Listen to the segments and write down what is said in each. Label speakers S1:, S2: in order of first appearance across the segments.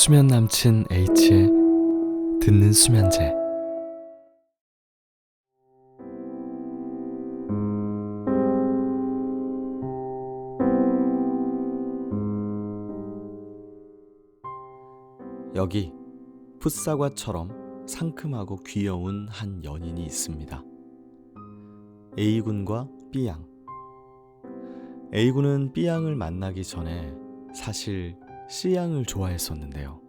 S1: 수면 남친 H의 듣는 수면제 여기 풋사과처럼 상큼하고 귀여운 한 연인이 있습니다. A군과 B양. A군은 B양을 만나기 전에 사실 C양을 좋아했었는데요.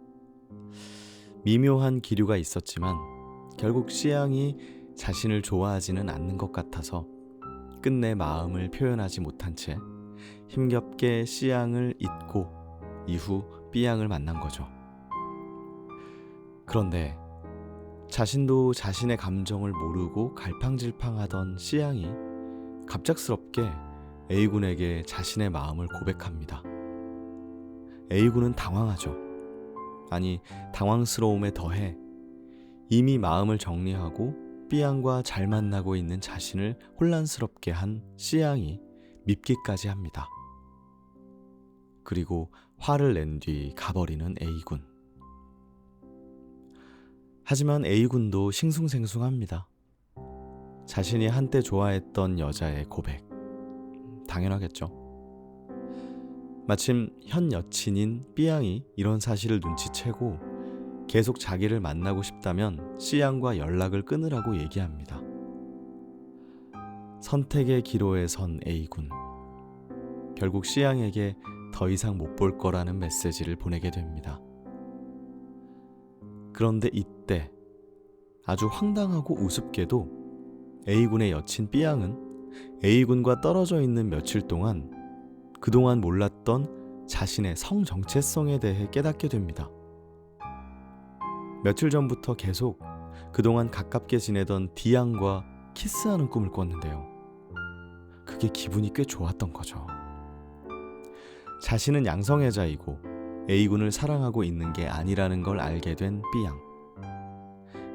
S1: 미묘한 기류가 있었지만 결국 C양이 자신을 좋아하지는 않는 것 같아서 끝내 마음을 표현하지 못한 채 힘겹게 C양을 잊고 이후 B양을 만난 거죠. 그런데 자신도 자신의 감정을 모르고 갈팡질팡하던 C양이 갑작스럽게 A군에게 자신의 마음을 고백합니다. A군은 당황하죠. 아니, 당황스러움에 더해 이미 마음을 정리하고 B양과 잘 만나고 있는 자신을 혼란스럽게 한 C양이 밉기까지 합니다. 그리고 화를 낸 뒤 가버리는 A군. 하지만 A군도 싱숭생숭합니다. 자신이 한때 좋아했던 여자의 고백. 당연하겠죠. 마침 현 여친인 B양이 이런 사실을 눈치채고 계속 자기를 만나고 싶다면 C양과 연락을 끊으라고 얘기합니다. 선택의 기로에 선 A군. 결국 C양에게 더 이상 못 볼 거라는 메시지를 보내게 됩니다. 그런데 이때 아주 황당하고 우습게도 A군의 여친 B양은 A군과 떨어져 있는 며칠 동안 그동안 몰랐던 자신의 성 정체성에 대해 깨닫게 됩니다. 며칠 전부터 계속 그동안 가깝게 지내던 D양과 키스하는 꿈을 꿨는데요. 그게 기분이 꽤 좋았던 거죠. 자신은 양성애자이고 A군을 사랑하고 있는 게 아니라는 걸 알게 된 B양.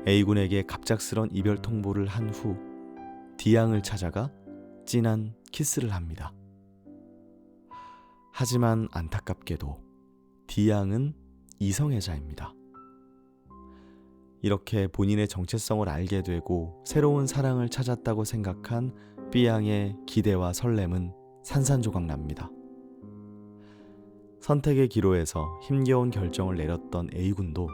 S1: A군에게 갑작스런 이별 통보를 한 후 D양을 찾아가 진한 키스를 합니다. 하지만 안타깝게도 D양은 이성애자입니다. 이렇게 본인의 정체성을 알게 되고 새로운 사랑을 찾았다고 생각한 B양의 기대와 설렘은 산산조각 납니다. 선택의 기로에서 힘겨운 결정을 내렸던 A군도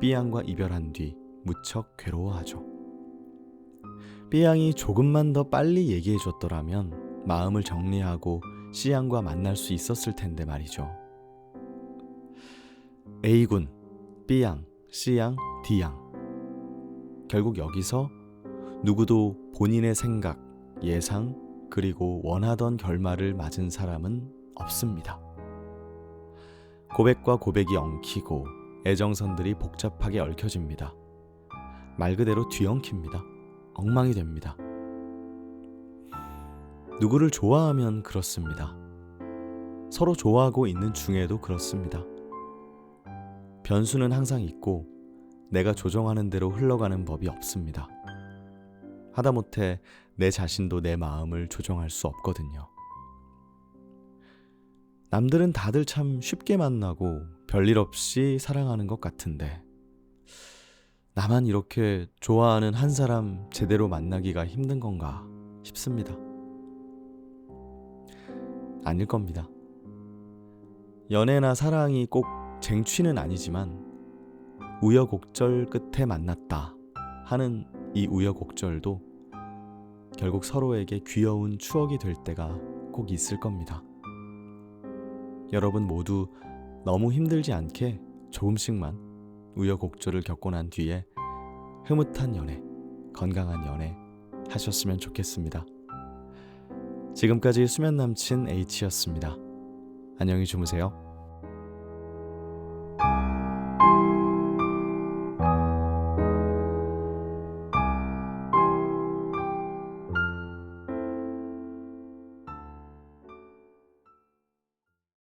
S1: B양과 이별한 뒤 무척 괴로워하죠. B양이 조금만 더 빨리 얘기해 줬더라면 마음을 정리하고 C양과 만날 수 있었을 텐데 말이죠. A군, B양, C양, D양. 결국 여기서 누구도 본인의 생각, 예상, 그리고 원하던 결말을 맞은 사람은 없습니다. 고백과 고백이 엉키고 애정선들이 복잡하게 얽혀집니다. 말 그대로 뒤엉킵니다. 엉망이 됩니다. 누구를 좋아하면 그렇습니다. 서로 좋아하고 있는 중에도 그렇습니다. 변수는 항상 있고 내가 조정하는 대로 흘러가는 법이 없습니다. 하다못해 내 자신도 내 마음을 조정할 수 없거든요. 남들은 다들 참 쉽게 만나고 별일 없이 사랑하는 것 같은데 나만 이렇게 좋아하는 한 사람 제대로 만나기가 힘든 건가 싶습니다. 아닐 겁니다. 연애나 사랑이 꼭 쟁취는 아니지만 우여곡절 끝에 만났다 하는 이 우여곡절도 결국 서로에게 귀여운 추억이 될 때가 꼭 있을 겁니다. 여러분 모두 너무 힘들지 않게 조금씩만 우여곡절을 겪고 난 뒤에 흐뭇한 연애, 건강한 연애 하셨으면 좋겠습니다. 지금까지 수면 남친 H였습니다. 안녕히 주무세요.